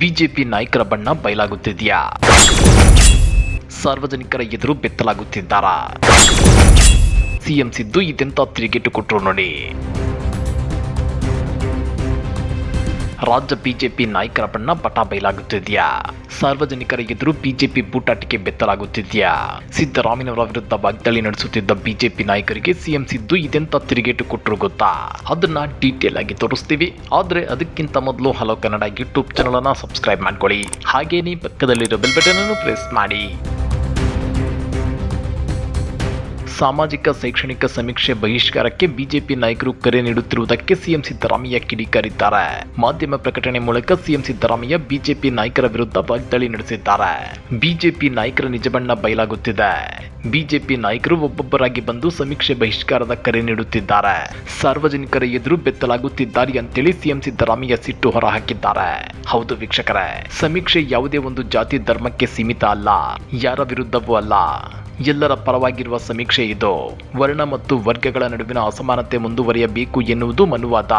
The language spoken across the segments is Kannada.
ಬಿಜೆಪಿ ನಾಯಕರ ಬಣ್ಣ ಬಯಲಾಗುತ್ತಿದೆಯಾ? ಸಾರ್ವಜನಿಕರ ಎದುರು ಬೆತ್ತಲಾಗುತ್ತಿದ್ದಾರಾ? ಸಿಎಂ ಸಿದ್ದು ಇದೆಂತ ತಿರುಗೇಟು ಕೊಟ್ಟರು ನೋಡಿ. ರಾಜ್ಯ ಬಿಜೆಪಿ ನಾಯಕರ ಬಣ್ಣ ಪಟ ಬಯಲಾಗುತ್ತಿದೆಯಾ? ಸಾರ್ವಜನಿಕರ ಎದುರು ಬಿಜೆಪಿ ಬೂಟಾಟಿಕೆ ಬೆತ್ತಲಾಗುತ್ತಿದೆಯಾ? ಸಿದ್ದರಾಮಯ್ಯನವರ ವಿರುದ್ಧ ವಾಗ್ದಾಳಿ ನಡೆಸುತ್ತಿದ್ದ ಬಿಜೆಪಿ ನಾಯಕರಿಗೆ ಸಿಎಂ ಸಿದ್ದು ಇದೆಂತ ತಿರುಗೇಟು ಕೊಟ್ಟರು ಗೊತ್ತಾ? ಅದನ್ನ ಡೀಟೇಲ್ ಆಗಿ ತೋರಿಸ್ತೀವಿ. ಆದ್ರೆ ಅದಕ್ಕಿಂತ ಮೊದಲು ಹಲೋ ಕನ್ನಡ ಯೂಟ್ಯೂಬ್ ಚಾನಲ್ ಅನ್ನ ಸಬ್ಸ್ಕ್ರೈಬ್ ಮಾಡ್ಕೊಳ್ಳಿ. ಹಾಗೇನೇ ಪಕ್ಕದಲ್ಲಿರೋ ಬೆಲ್ ಬಟನ್ ಅನ್ನು ಪ್ರೆಸ್ ಮಾಡಿ. ಸಾಮಾಜಿಕ, ಶೈಕ್ಷಣಿಕ ಸಮೀಕ್ಷೆ ಬಹಿಷ್ಕಾರಕ್ಕೆ ಬಿಜೆಪಿ ನಾಯಕರು ಕರೆ ನೀಡುತ್ತಿರುವುದಕ್ಕೆ ಸಿಎಂ ಸಿದ್ದರಾಮಯ್ಯ ಕಿಡಿಕಾರಿದ್ದಾರೆ. ಮಾಧ್ಯಮ ಪ್ರಕಟಣೆ ಮೂಲಕ ಸಿಎಂ ಸಿದ್ದರಾಮಯ್ಯ ಬಿಜೆಪಿ ನಾಯಕರ ವಿರುದ್ಧ ವಾಗ್ದಾಳಿ ನಡೆಸಿದ್ದಾರೆ. ಬಿಜೆಪಿ ನಾಯಕರ ನಿಜಬಣ್ಣ ಬಯಲಾಗುತ್ತಿದೆ. ಬಿಜೆಪಿ ನಾಯಕರು ಒಬ್ಬೊಬ್ಬರಾಗಿ ಬಂದು ಸಮೀಕ್ಷೆ ಬಹಿಷ್ಕಾರದ ಕರೆ ನೀಡುತ್ತಿದ್ದಾರೆ. ಸಾರ್ವಜನಿಕರ ಎದುರು ಬೆತ್ತಲಾಗುತ್ತಿದ್ದಾರೆ ಅಂತೇಳಿ ಸಿಎಂ ಸಿದ್ದರಾಮಯ್ಯ ಸಿಟ್ಟು ಹೊರಹಾಕಿದ್ದಾರೆ. ಹೌದು ವೀಕ್ಷಕರೇ, ಸಮೀಕ್ಷೆ ಯಾವುದೇ ಒಂದು ಜಾತಿ ಧರ್ಮಕ್ಕೆ ಸೀಮಿತ ಅಲ್ಲ. ಯಾರ ವಿರುದ್ಧವೂ ಅಲ್ಲ. ಎಲ್ಲರ ಪರವಾಗಿರುವ ಸಮೀಕ್ಷೆ ಇದು. ವರ್ಣ ಮತ್ತು ವರ್ಗಗಳ ನಡುವಿನ ಅಸಮಾನತೆ ಮುಂದುವರಿಯಬೇಕು ಎನ್ನುವುದು ಮನುವಾದ.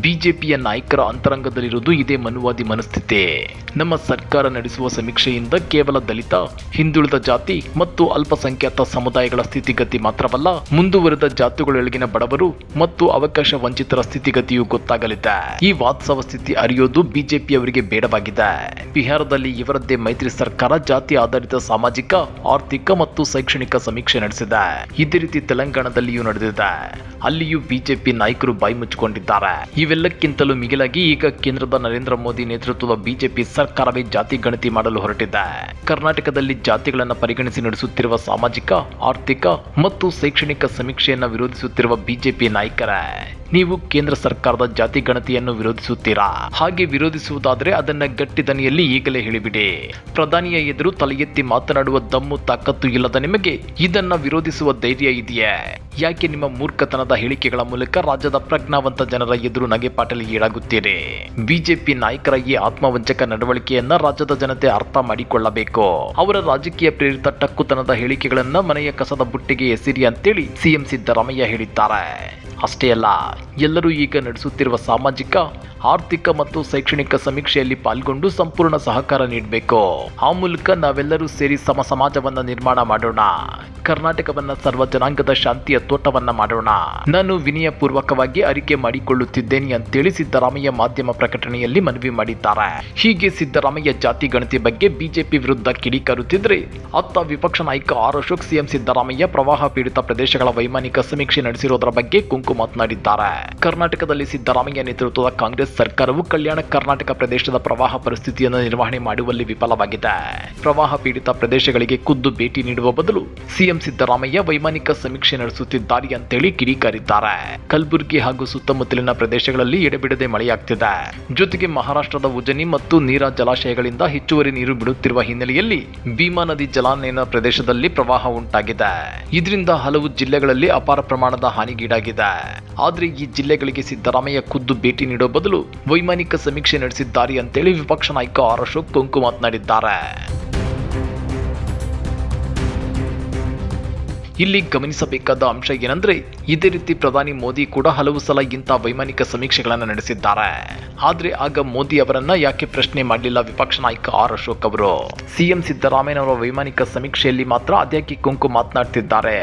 ಬಿಜೆಪಿಯ ನಾಯಕರ ಅಂತರಂಗದಲ್ಲಿರುವುದು ಇದೇ ಮನುವಾದಿ ಮನಸ್ಥಿತಿ. ನಮ್ಮ ಸರ್ಕಾರ ನಡೆಸುವ ಸಮೀಕ್ಷೆಯಿಂದ ಕೇವಲ ದಲಿತ, ಹಿಂದುಳಿದ ಜಾತಿ ಮತ್ತು ಅಲ್ಪಸಂಖ್ಯಾತ ಸಮುದಾಯಗಳ ಸ್ಥಿತಿಗತಿ ಮಾತ್ರವಲ್ಲ, ಮುಂದುವರೆದ ಜಾತಿಗಳೊಳಗಿನ ಬಡವರು ಮತ್ತು ಅವಕಾಶ ವಂಚಿತರ ಸ್ಥಿತಿಗತಿಯೂ ಗೊತ್ತಾಗಲಿದೆ. ಈ ವಾಸ್ತವ ಸ್ಥಿತಿ ಅರಿಯೋದು ಬಿಜೆಪಿಯವರಿಗೆ ಬೇಡವಾಗಿದೆ. ಬಿಹಾರದಲ್ಲಿ ಇವರದ್ದೇ ಮೈತ್ರಿ ಸರ್ಕಾರ ಜಾತಿ ಆಧಾರಿತ ಸಾಮಾಜಿಕ, ಆರ್ಥಿಕ ಮತ್ತು ಶೈಕ್ಷಣಿಕ ಸಮೀಕ್ಷೆ ನಡೆಸಿದೆ. ಇದೇ ರೀತಿ ತೆಲಂಗಾಣದಲ್ಲಿಯೂ ನಡೆದಿದೆ. ಅಲ್ಲಿಯೂ ಬಿಜೆಪಿ ನಾಯಕರು ಬಾಯಿ ಮುಚ್ಚಿಕೊಂಡಿದ್ದಾರೆ. ಇವೆಲ್ಲಕ್ಕಿಂತಲೂ ಮಿಗಿಲಾಗಿ ಈಗ ಕೇಂದ್ರದ ನರೇಂದ್ರ ಮೋದಿ ನೇತೃತ್ವದ ಬಿಜೆಪಿ ಸರ್ಕಾರವೇ ಜಾತಿ ಗಣತಿ ಮಾಡಲು ಹೊರಟಿದೆ. ಕರ್ನಾಟಕದಲ್ಲಿ ಜಾತಿಗಳನ್ನು ಪರಿಗಣಿಸಿ ನಡೆಸುತ್ತಿರುವ ಸಾಮಾಜಿಕ, ಆರ್ಥಿಕ ಮತ್ತು ಶೈಕ್ಷಣಿಕ ಸಮೀಕ್ಷೆಯನ್ನು ವಿರೋಧಿಸುತ್ತಿರುವ ಬಿಜೆಪಿ ನಾಯಕರೇ, ನೀವು ಕೇಂದ್ರ ಸರ್ಕಾರದ ಜಾತಿ ಗಣತಿಯನ್ನು ವಿರೋಧಿಸುತ್ತೀರಾ? ಹಾಗೆ ವಿರೋಧಿಸುವುದಾದರೆ ಅದನ್ನ ಗಟ್ಟಿ ದನಿಯಲ್ಲಿ ಈಗಲೇ ಹೇಳಿಬಿಡಿ. ಪ್ರಧಾನಿಯ ಎದುರು ತಲೆ ಎತ್ತಿ ಮಾತನಾಡುವ ದಮ್ಮು ತಾಕತ್ತು ಇಲ್ಲದ ನಿಮಗೆ ಇದನ್ನ ವಿರೋಧಿಸುವ ಧೈರ್ಯ ಇದೆಯೇ? ಯಾಕೆ ನಿಮ್ಮ ಮೂರ್ಖತನದ ಹೇಳಿಕೆಗಳ ಮೂಲಕ ರಾಜ್ಯದ ಪ್ರಜ್ಞಾವಂತ ಜನರ ಎದುರು ನಗೆಪಾಟಲಿ ಈಡಾಗುತ್ತೀರಿ? ಬಿಜೆಪಿ ನಾಯಕರ ಈ ಆತ್ಮವಂಚಕ ನಡವಳಿಕೆಯನ್ನ ರಾಜ್ಯದ ಜನತೆ ಅರ್ಥ ಮಾಡಿಕೊಳ್ಳಬೇಕು. ಅವರ ರಾಜಕೀಯ ಪ್ರೇರಿತ ಟಕ್ಕುತನದ ಹೇಳಿಕೆಗಳನ್ನ ಮನೆಯ ಕಸದ ಬುಟ್ಟಿಗೆ ಎಸಿರಿ ಅಂತೇಳಿ ಸಿಎಂ ಸಿದ್ದರಾಮಯ್ಯ ಹೇಳಿದ್ದಾರೆ. ಅಷ್ಟೇ ಅಲ್ಲ ಎಲ್ಲರೂ ಈಗ ನಡೆಸುತ್ತಿರುವ ಸಾಮಾಜಿಕ, ಆರ್ಥಿಕ ಮತ್ತು ಶೈಕ್ಷಣಿಕ ಸಮೀಕ್ಷೆಯಲ್ಲಿ ಪಾಲ್ಗೊಂಡು ಸಂಪೂರ್ಣ ಸಹಕಾರ ನೀಡಬೇಕು. ಆ ಮೂಲಕ ನಾವೆಲ್ಲರೂ ಸೇರಿ ಸಮ ಸಮಾಜವನ್ನ ನಿರ್ಮಾಣ ಮಾಡೋಣ. ಕರ್ನಾಟಕವನ್ನ ಸರ್ವ ಜನಾಂಗದ ಶಾಂತಿಯ ತೋಟವನ್ನ ಮಾಡೋಣ. ನಾನು ವಿನಯ ಪೂರ್ವಕವಾಗಿ ಅರಿಕೆ ಮಾಡಿಕೊಳ್ಳುತ್ತಿದ್ದೇನೆ ಅಂತೇಳಿ ಸಿದ್ದರಾಮಯ್ಯ ಮಾಧ್ಯಮ ಪ್ರಕಟಣೆಯಲ್ಲಿ ಮನವಿ ಮಾಡಿದ್ದಾರೆ. ಹೀಗೆ ಸಿದ್ದರಾಮಯ್ಯ ಜಾತಿ ಗಣತಿ ಬಗ್ಗೆ ಬಿಜೆಪಿ ವಿರುದ್ಧ ಕಿಡಿಕಾರುತ್ತಿದ್ರೆ ಅತ್ತ ವಿಪಕ್ಷ ನಾಯಕ ಆರ್ ಅಶೋಕ್, ಸಿಎಂ ಸಿದ್ದರಾಮಯ್ಯ ಪ್ರವಾಹ ಪೀಡಿತ ಪ್ರದೇಶಗಳ ವೈಮಾನಿಕ ಸಮೀಕ್ಷೆ ನಡೆಸಿರೋದರ ಬಗ್ಗೆ ಕುಂಕು ಮಾತನಾಡಿದ್ದಾರೆ. ಕರ್ನಾಟಕದಲ್ಲಿ ಸಿದ್ದರಾಮಯ್ಯ ನೇತೃತ್ವದ ಕಾಂಗ್ರೆಸ್ ಸರ್ಕಾರವು ಕಲ್ಯಾಣ ಕರ್ನಾಟಕ ಪ್ರದೇಶದ ಪ್ರವಾಹ ಪರಿಸ್ಥಿತಿಯನ್ನು ನಿರ್ವಹಣೆ ಮಾಡುವಲ್ಲಿ ವಿಫಲವಾಗಿದೆ. ಪ್ರವಾಹ ಪೀಡಿತ ಪ್ರದೇಶಗಳಿಗೆ ಖುದ್ದು ಭೇಟಿ ನೀಡುವ ಬದಲು ಸಿಎಂ ಸಿದ್ದರಾಮಯ್ಯ ವೈಮಾನಿಕ ಸಮೀಕ್ಷೆ ನಡೆಸುತ್ತಿದ್ದಾರೆ ಅಂತೇಳಿ ಕಿಡಿಕಾರಿದ್ದಾರೆ. ಕಲಬುರಗಿ ಹಾಗೂ ಸುತ್ತಮುತ್ತಲಿನ ಪ್ರದೇಶಗಳಲ್ಲಿ ಎಡೆಬಿಡದೆ ಮಳೆಯಾಗ್ತಿದೆ. ಜೊತೆಗೆ ಮಹಾರಾಷ್ಟ್ರದ ಉಜನಿ ಮತ್ತು ನೀರಾ ಜಲಾಶಯಗಳಿಂದ ಹೆಚ್ಚುವರಿ ನೀರು ಬಿಡುತ್ತಿರುವ ಹಿನ್ನೆಲೆಯಲ್ಲಿ ಭೀಮಾ ನದಿ ಜಲಾನಯನ ಪ್ರದೇಶದಲ್ಲಿ ಪ್ರವಾಹ ಉಂಟಾಗಿದೆ. ಇದರಿಂದ ಹಲವು ಜಿಲ್ಲೆಗಳಲ್ಲಿ ಅಪಾರ ಪ್ರಮಾಣದ ಹಾನಿಗೀಡಾಗಿದೆ. ಆದರೆ ಈ ಜಿಲ್ಲೆಗಳಿಗೆ ಸಿದ್ದರಾಮಯ್ಯ ಖುದ್ದು ಭೇಟಿ ನೀಡೋ ಬದಲು ವೈಮಾನಿಕ ಸಮೀಕ್ಷೆ ನಡೆಸಿದ್ದಾರೆ ಅಂತೇಳಿ ವಿಪಕ್ಷ ನಾಯಕ ಆರ್ ಅಶೋಕ್ ಕುಂಕು ಮಾತನಾಡಿದ್ದಾರೆ. ಇಲ್ಲಿ ಗಮನಿಸಬೇಕಾದ ಅಂಶ ಏನಂದ್ರೆ ಇದೇ ರೀತಿ ಪ್ರಧಾನಿ ಮೋದಿ ಕೂಡ ಹಲವು ಸಲ ಇಂಥ ವೈಮಾನಿಕ ಸಮೀಕ್ಷೆಗಳನ್ನು ನಡೆಸಿದ್ದಾರೆ. ಆದ್ರೆ ಆಗ ಮೋದಿ ಅವರನ್ನ ಯಾಕೆ ಪ್ರಶ್ನೆ ಮಾಡಲಿಲ್ಲ ವಿಪಕ್ಷ ನಾಯಕ ಆರ್ ಅಶೋಕ್ ಅವರು? ಸಿಎಂ ಸಿದ್ದರಾಮಯ್ಯನವರ ವೈಮಾನಿಕ ಸಮೀಕ್ಷೆಯಲ್ಲಿ ಮಾತ್ರ ಅದ್ಯಾಕೆ ಕುಂಕು ಮಾತನಾಡ್ತಿದ್ದಾರೆ?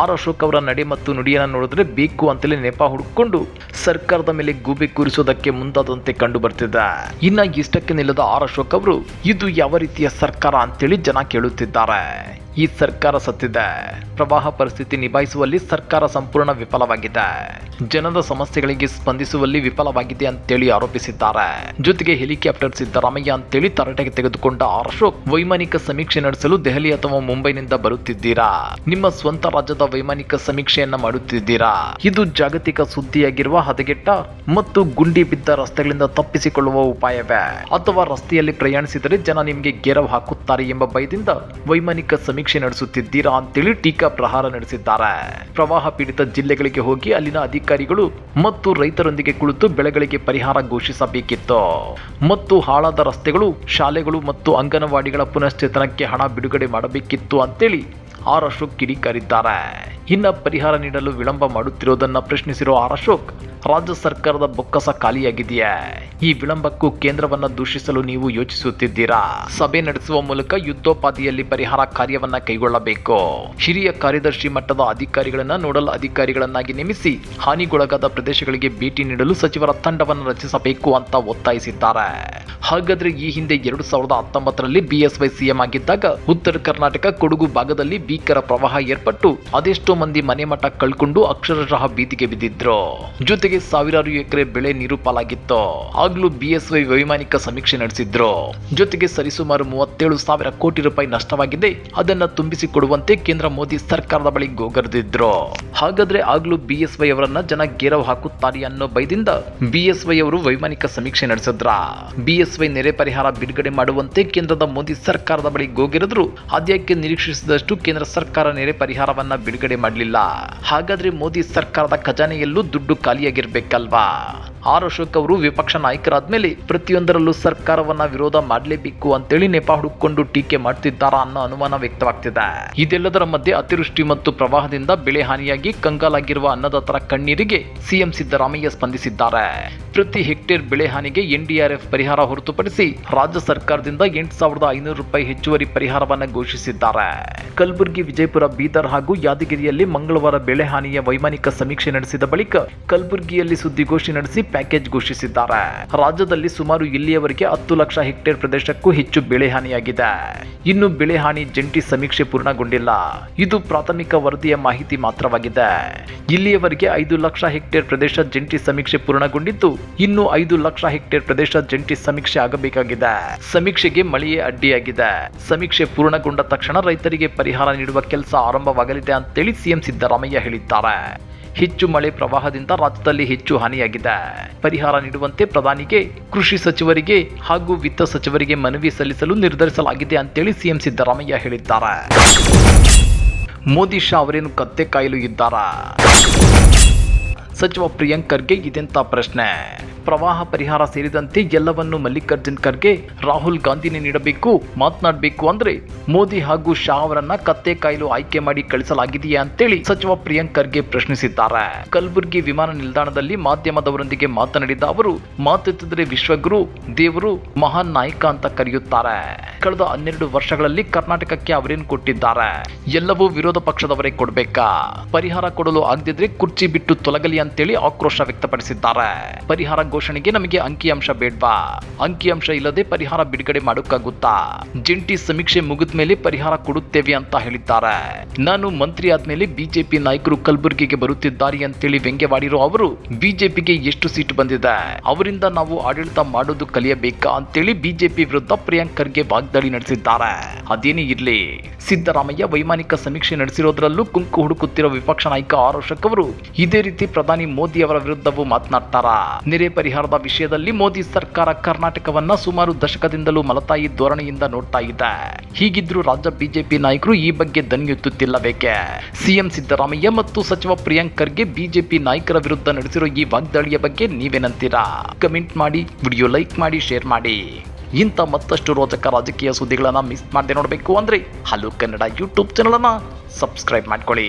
ಆರ್ ಅಶೋಕ್ ಅವರ ನಡೆ ಮತ್ತು ನುಡಿಯನ್ನ ನೋಡಿದ್ರೆ ಬೇಕು ಅಂತಲೇ ನೆಪ ಹುಡುಕೊಂಡು ಸರ್ಕಾರದ ಮೇಲೆ ಗೂಬೆ ಕೂರಿಸೋದಕ್ಕೆ ಮುಂದಾದಂತೆ ಕಂಡು ಬರ್ತಿದೆ ಇನ್ನ ಇಷ್ಟಕ್ಕೆ ನಿಲ್ಲದ ಆರ್ ಅಶೋಕ್ ಅವರು, ಇದು ಯಾವ ರೀತಿಯ ಸರ್ಕಾರ ಅಂತೇಳಿ ಜನ ಕೇಳುತ್ತಿದ್ದಾರೆ. ಈ ಸರ್ಕಾರ ಸತ್ತಿದೆ. ಪ್ರವಾಹ ಪರಿಸ್ಥಿತಿ ನಿಭಾಯಿಸುವಲ್ಲಿ ಸರ್ಕಾರ ಸಂಪೂರ್ಣ ವಿಫಲವಾಗಿದೆ. ಜನರ ಸಮಸ್ಯೆಗಳಿಗೆ ಸ್ಪಂದಿಸುವಲ್ಲಿ ವಿಫಲವಾಗಿದೆ ಅಂತೇಳಿ ಆರೋಪಿಸಿದ್ದಾರೆ. ಜೊತೆಗೆ ಹೆಲಿಕಾಪ್ಟರ್ ಸಿದ್ದರಾಮಯ್ಯ ಅಂತೇಳಿ ತರಾಟೆಗೆ ತೆಗೆದುಕೊಂಡ ಅಶೋಕ್ ವೈಮಾನಿಕ ಸಮೀಕ್ಷೆ ನಡೆಸಲು ದೆಹಲಿ ಅಥವಾ ಮುಂಬೈನಿಂದ ಬರುತ್ತಿದ್ದೀರಾ? ನಿಮ್ಮ ಸ್ವಂತ ರಾಜ್ಯದ ವೈಮಾನಿಕ ಸಮೀಕ್ಷೆಯನ್ನ ಮಾಡುತ್ತಿದ್ದೀರಾ? ಇದು ಜಾಗತಿಕ ಸುದ್ದಿಯಾಗಿರುವ ಹದಗೆಟ್ಟ ಮತ್ತು ಗುಂಡಿ ಬಿದ್ದ ರಸ್ತೆಗಳಿಂದ ತಪ್ಪಿಸಿಕೊಳ್ಳುವ ಉಪಾಯವೇ? ಅಥವಾ ರಸ್ತೆಯಲ್ಲಿ ಪ್ರಯಾಣಿಸಿದರೆ ಜನ ನಿಮಗೆ ಗೆರವು ಹಾಕುತ್ತಾರೆ ಎಂಬ ಭಯದಿಂದ ವೈಮಾನಿಕ ಸಮೀಕ್ಷೆ ನಡೆಸುತ್ತಿದ್ದೀರಾ ಅಂತೇಳಿ ಟೀಕಾ ಪ್ರಹಾರ ನಡೆಸಿದ್ದಾರೆ. ಪ್ರವಾಹ ಪೀಡಿತ ಜಿಲ್ಲೆಗಳಿಗೆ ಹೋಗಿ ಅಲ್ಲಿನ ಅಧಿಕಾರಿಗಳು ಮತ್ತು ರೈತರೊಂದಿಗೆ ಕುಳಿತು ಬೆಳೆಗಳಿಗೆ ಪರಿಹಾರ ಘೋಷಿಸಬೇಕಿತ್ತು. ಮತ್ತು ಹಾಳಾದ ರಸ್ತೆಗಳು, ಶಾಲೆಗಳು ಮತ್ತು ಅಂಗನವಾಡಿಗಳ ಪುನಶ್ಚೇತನಕ್ಕೆ ಹಣ ಬಿಡುಗಡೆ ಮಾಡಬೇಕಿತ್ತು ಅಂತೇಳಿ ಆರ್ ಅಶೋಕ್ ಕಿಡಿಕಾರಿದ್ದಾರೆ. ಇನ್ನ ಪರಿಹಾರ ನೀಡಲು ವಿಳಂಬ ಮಾಡುತ್ತಿರುವುದನ್ನು ಪ್ರಶ್ನಿಸಿರುವ ಆರ್ ಅಶೋಕ್ ರಾಜ್ಯ ಸರ್ಕಾರದ ಬೊಕ್ಕಸ ಖಾಲಿಯಾಗಿದೆಯೇ? ಈ ವಿಳಂಬಕ್ಕೂ ಕೇಂದ್ರವನ್ನ ದೂಷಿಸಲು ನೀವು ಯೋಚಿಸುತ್ತಿದ್ದೀರಾ? ಸಭೆ ನಡೆಸುವ ಮೂಲಕ ಯುದ್ಧೋಪಾದಿಯಲ್ಲಿ ಪರಿಹಾರ ಕಾರ್ಯವನ್ನ ಕೈಗೊಳ್ಳಬೇಕು. ಹಿರಿಯ ಕಾರ್ಯದರ್ಶಿ ಮಟ್ಟದ ಅಧಿಕಾರಿಗಳನ್ನ ನೋಡಲ್ ಅಧಿಕಾರಿಗಳನ್ನಾಗಿ ನೇಮಿಸಿ ಹಾನಿಗೊಳಗಾದ ಪ್ರದೇಶಗಳಿಗೆ ಭೇಟಿ ನೀಡಲು ಸಚಿವರ ತಂಡವನ್ನು ರಚಿಸಬೇಕು ಅಂತ ಒತ್ತಾಯಿಸಿದ್ದಾರೆ. ಹಾಗಾದ್ರೆ ಈ ಹಿಂದೆ ಎರಡು ಸಾವಿರದ ಹತ್ತೊಂಬತ್ತರಲ್ಲಿ ಬಿಎಸ್ವೈ ಸಿಎಂ ಆಗಿದ್ದಾಗ ಉತ್ತರ ಕರ್ನಾಟಕ ಕೊಡಗು ಭಾಗದಲ್ಲಿ ಭೀಕರ ಪ್ರವಾಹ ಏರ್ಪಟ್ಟು ಅದೆಷ್ಟೋ ಮಂದಿ ಮನೆ ಮಠ ಕಳ್ಕೊಂಡು ಅಕ್ಷರಶಃ ಬೀದಿಗೆ ಬಿದ್ದಿದ್ರು. ಜೊತೆಗೆ ಸಾವಿರಾರು ಎಕರೆ ಬೆಳೆ ನೀರು ಪಾಲಾಗಿತ್ತು. ಆಗ್ಲೂ ಬಿಎಸ್ವೈ ವೈಮಾನಿಕ ಸಮೀಕ್ಷೆ ನಡೆಸಿದ್ರು. ಜೊತೆಗೆ ಸರಿಸುಮಾರು ಮೂವತ್ತೇಳು ಸಾವಿರ ಕೋಟಿ ರೂಪಾಯಿ ನಷ್ಟವಾಗಿದೆ. ಅದನ್ನ ತುಂಬಿಸಿಕೊಡುವಂತೆ ಕೇಂದ್ರ ಮೋದಿ ಸರ್ಕಾರದ ಬಳಿ ಗೋಗರೆದಿದ್ರು. ಹಾಗಾದ್ರೆ ಆಗ್ಲೂ ಬಿಎಸ್ವೈ ಅವರನ್ನ ಜನ ಗೇರವು ಹಾಕುತ್ತಾರೆ ಅನ್ನೋ ಭಯದಿಂದ ಬಿಎಸ್ವೈ ಅವರು ವೈಮಾನಿಕ ಸಮೀಕ್ಷೆ ನಡೆಸಿದ್ರ? ಬಿಎಸ್ವೈ ನೆರೆ ಪರಿಹಾರ ಬಿಡುಗಡೆ ಮಾಡುವಂತೆ ಕೇಂದ್ರದ ಮೋದಿ ಸರ್ಕಾರದ ಬಳಿ ಗೋಗಿರಿದ್ರು. ಅದ್ಯಾಕೆ ನಿರೀಕ್ಷಿಸಿದಷ್ಟು ಕೇಂದ್ರ ಸರ್ಕಾರ ನೆರೆ ಪರಿಹಾರವನ್ನ ಬಿಡುಗಡೆ ಮಾಡಲಿಲ್ಲ. ಹಾಗಾದ್ರೆ ಮೋದಿ ಸರ್ಕಾರದ ಖಜಾನೆಯಲ್ಲೂ ದುಡ್ಡು ಖಾಲಿಯಾಗಿರ್ಬೇಕಲ್ವಾ? ಆರ್ ಅಶೋಕ್ ಅವರು ವಿಪಕ್ಷ ನಾಯಕರಾದ್ಮೇಲೆ ಪ್ರತಿಯೊಂದರಲ್ಲೂ ಸರ್ಕಾರವನ್ನ ವಿರೋಧ ಮಾಡಲೇಬೇಕು ಅಂತೇಳಿ ನೆಪ ಹುಡುಕೊಂಡು ಟೀಕೆ ಮಾಡ್ತಿದ್ದಾರಾ ಅನ್ನೋ ಅನುಮಾನ ವ್ಯಕ್ತವಾಗ್ತಿದೆ. ಇದೆಲ್ಲದರ ಮಧ್ಯೆ ಅತಿವೃಷ್ಟಿ ಮತ್ತು ಪ್ರವಾಹದಿಂದ ಬೆಳೆ ಹಾನಿಯಾಗಿ ಕಂಗಾಲಾಗಿರುವ ಅನ್ನದಾತರ ಕಣ್ಣೀರಿಗೆ ಸಿಎಂ ಸಿದ್ದರಾಮಯ್ಯ ಸ್ಪಂದಿಸಿದ್ದಾರೆ. ಪ್ರತಿ ಹೆಕ್ಟೇರ್ ಬೆಳೆ ಹಾನಿಗೆ ಎನ್ಡಿಆರ್ಎಫ್ ಪರಿಹಾರ ಹೊರತುಪಡಿಸಿ ರಾಜ್ಯ ಸರ್ಕಾರದಿಂದ ಎಂಟು ಸಾವಿರದ ಐನೂರು ರೂಪಾಯಿ ಹೆಚ್ಚುವರಿ ಪರಿಹಾರವನ್ನ ಘೋಷಿಸಿದ್ದಾರೆ. ಕಲಬುರಗಿ, ವಿಜಯಪುರ, ಬೀದರ್ ಹಾಗೂ ಯಾದಗಿರಿಯಲ್ಲಿ ಮಂಗಳವಾರ ಬೆಳೆ ಹಾನಿಯ ವೈಮಾನಿಕ ಸಮೀಕ್ಷೆ ನಡೆಸಿದ ಬಳಿಕ ಕಲಬುರಗಿಯಲ್ಲಿ ಸುದ್ದಿಗೋಷ್ಠಿ ನಡೆಸಿ ಪ್ಯಾಕೇಜ್ ಘೋಷಿಸಿದ್ದಾರೆ. ರಾಜ್ಯದಲ್ಲಿ ಸುಮಾರು ಇಲ್ಲಿಯವರೆಗೆ ಹತ್ತು ಲಕ್ಷ ಹೆಕ್ಟೇರ್ ಪ್ರದೇಶಕ್ಕೂ ಹೆಚ್ಚು ಬೆಳೆ ಹಾನಿಯಾಗಿದೆ. ಇನ್ನು ಬೆಳೆ ಹಾನಿ ಜಂಟಿ ಸಮೀಕ್ಷೆ ಪೂರ್ಣಗೊಂಡಿಲ್ಲ. ಇದು ಪ್ರಾಥಮಿಕ ವರದಿಯ ಮಾಹಿತಿ ಮಾತ್ರವಾಗಿದೆ. ಇಲ್ಲಿಯವರೆಗೆ ಐದು ಲಕ್ಷ ಹೆಕ್ಟೇರ್ ಪ್ರದೇಶ ಜಂಟಿ ಸಮೀಕ್ಷೆ ಪೂರ್ಣಗೊಂಡಿದ್ದು, ಇನ್ನು ಐದು ಲಕ್ಷ ಹೆಕ್ಟೇರ್ ಪ್ರದೇಶ ಜಂಟಿ ಸಮೀಕ್ಷೆ ಆಗಬೇಕಾಗಿದೆ. ಸಮೀಕ್ಷೆಗೆ ಮಳೆಯೇ ಅಡ್ಡಿಯಾಗಿದೆ. ಸಮೀಕ್ಷೆ ಪೂರ್ಣಗೊಂಡ ತಕ್ಷಣ ರೈತರಿಗೆ ಪರಿಹಾರ ನೀಡುವ ಕೆಲಸ ಆರಂಭವಾಗಲಿದೆ ಅಂತೇಳಿ ಸಿಎಂ ಸಿದ್ದರಾಮಯ್ಯ ಹೇಳಿದ್ದಾರೆ. ಹೆಚ್ಚು ಮಳೆ ಪ್ರವಾಹದಿಂದ ರಾಜ್ಯದಲ್ಲಿ ಹೆಚ್ಚು ಹಾನಿಯಾಗಿದೆ. ಪರಿಹಾರ ನೀಡುವಂತೆ ಪ್ರಧಾನಿಗೆ, ಕೃಷಿ ಸಚಿವರಿಗೆ ಹಾಗೂ ವಿತ್ತ ಸಚಿವರಿಗೆ ಮನವಿ ಸಲ್ಲಿಸಲು ನಿರ್ಧರಿಸಲಾಗಿದೆ ಅಂತೇಳಿ ಸಿಎಂ ಸಿದ್ದರಾಮಯ್ಯ ಹೇಳಿದ್ದಾರೆ. ಮೋದಿ ಶಾ ಅವರೇನು ಕತ್ತೆ ಕಾಯಲು ಇದ್ದಾರಾ? ಸಚಿವ ಪ್ರಿಯಾಂಕ್ ಖರ್ಗೆ ಇದೆಂತ ಪ್ರಶ್ನೆ. ಪ್ರವಾಹ ಪರಿಹಾರ ಸೇರಿದಂತೆ ಎಲ್ಲವನ್ನೂ ಮಲ್ಲಿಕಾರ್ಜುನ್ ಖರ್ಗೆ, ರಾಹುಲ್ ಗಾಂಧಿನೇ ನೀಡಬೇಕು, ಮಾತನಾಡಬೇಕು ಅಂದ್ರೆ ಮೋದಿ ಹಾಗೂ ಶಾ ಅವರನ್ನ ಕತ್ತೆ ಕಾಯಿಲು ಆಯ್ಕೆ ಮಾಡಿ ಕಳಿಸಲಾಗಿದೆಯಾ ಅಂತೇಳಿ ಸಚಿವ ಪ್ರಿಯಾಂಕ್ ಖರ್ಗೆ ಪ್ರಶ್ನಿಸಿದ್ದಾರೆ. ಕಲಬುರಗಿ ವಿಮಾನ ನಿಲ್ದಾಣದಲ್ಲಿ ಮಾಧ್ಯಮದವರೊಂದಿಗೆ ಮಾತನಾಡಿದ ಅವರು ಮಾತೆತ್ತಿದ್ರೆ ವಿಶ್ವಗುರು, ದೇವರು ಮಹಾನ್ ನಾಯಕ ಅಂತ ಕರೆಯುತ್ತಾರೆ. ಕಳೆದ ಹನ್ನೆರಡು ವರ್ಷಗಳಲ್ಲಿ ಕರ್ನಾಟಕಕ್ಕೆ ಅವರೇನು ಕೊಟ್ಟಿದ್ದಾರೆ? ಎಲ್ಲವೂ ವಿರೋಧ ಪಕ್ಷದವರೇ ಕೊಡ್ಬೇಕಾ? ಪರಿಹಾರ ಕೊಡಲು ಆಗದಿದ್ರೆ ಕುರ್ಚಿ ಬಿಟ್ಟು ತೊಲಗಲಿ ಅಂತೇಳಿ ಆಕ್ರೋಶ ವ್ಯಕ್ತಪಡಿಸಿದ್ದಾರೆ. ಪರಿಹಾರ ಘೋಷಣೆಗೆ ನಮಗೆ ಅಂಕಿಅಂಶ ಬೇಡ್ವಾ? ಅಂಕಿಅಂಶ ಇಲ್ಲದೆ ಪರಿಹಾರ ಬಿಡುಗಡೆ ಮಾಡೋಕ್ಕಾಗುತ್ತಾ? ಜಂಟಿ ಸಮೀಕ್ಷೆ ಮುಗಿದ ಮೇಲೆ ಪರಿಹಾರ ಕೊಡುತ್ತೇವೆ ಅಂತ ಹೇಳಿದ್ದಾರೆ. ನಾನು ಮಂತ್ರಿ ಆದ್ಮೇಲೆ ಬಿಜೆಪಿ ನಾಯಕರು ಕಲಬುರಗಿಗೆ ಬರುತ್ತಿದ್ದಾರೆ ಅಂತೇಳಿ ವ್ಯಂಗ್ಯವಾಡಿರೋ ಅವರು ಬಿಜೆಪಿಗೆ ಎಷ್ಟು ಸೀಟ್ ಬಂದಿದೆ? ಅವರಿಂದ ನಾವು ಆಡಳಿತ ಮಾಡೋದು ಕಲಿಯಬೇಕಾ ಅಂತೇಳಿ ಬಿಜೆಪಿ ವಿರುದ್ಧ ಪ್ರಿಯಾಂಕ್ ಖರ್ಗೆ ವಾಗ್ದಾಳಿ ನಡೆಸಿದ್ದಾರೆ. ಅದೇನೇ ಇರ್ಲಿ. ಸಿದ್ದರಾಮಯ್ಯ ವೈಮಾನಿಕ ಸಮೀಕ್ಷೆ ನಡೆಸಿರೋದ್ರಲ್ಲೂ ಕುಂಕು ಹುಡುಕುತ್ತಿರುವ ವಿಪಕ್ಷ ನಾಯಕ ಆರ್ ಅವರು ಇದೇ ರೀತಿ ಪ್ರಧಾನಿ ಮೋದಿ ಅವರ ವಿರುದ್ಧವೂ ಮಾತನಾಡ್ತಾರ. ನೆರೆ ಪರಿಹಾರದ ವಿಷಯದಲ್ಲಿ ಮೋದಿ ಸರ್ಕಾರ ಕರ್ನಾಟಕವನ್ನ ಸುಮಾರು ದಶಕದಿಂದಲೂ ಮಲತಾಯಿ ಧೋರಣೆಯಿಂದ ನೋಡ್ತಾ ಇದೆ. ಹೀಗಿದ್ರೂ ರಾಜ್ಯ ಬಿಜೆಪಿ ನಾಯಕರು ಈ ಬಗ್ಗೆ ದನಿ ಎತ್ತುತ್ತಿಲ್ಲಬೇಕೆ ಸಿಎಂ ಸಿದ್ದರಾಮಯ್ಯ ಮತ್ತು ಸಚಿವ ಪ್ರಿಯಾಂಕ್ ಖರ್ಗೆ ಬಿಜೆಪಿ ನಾಯಕರ ವಿರುದ್ಧ ನಡೆಸಿರೋ ಈ ವಾಗ್ದಾಳಿಯ ಬಗ್ಗೆ ನೀವೇನಂತೀರಾ? ಕಮೆಂಟ್ ಮಾಡಿ, ವಿಡಿಯೋ ಲೈಕ್ ಮಾಡಿ, ಶೇರ್ ಮಾಡಿ. ಇಂಥ ಮತ್ತಷ್ಟು ರೋಚಕ ರಾಜಕೀಯ ಸುದ್ದಿಗಳನ್ನು ಮಿಸ್ ಮಾಡದೆ ನೋಡಬೇಕು ಅಂದರೆ ಹಲೋ ಕನ್ನಡ ಯೂಟ್ಯೂಬ್ ಚಾನಲನ್ನು ಸಬ್ಸ್ಕ್ರೈಬ್ ಮಾಡ್ಕೊಳ್ಳಿ.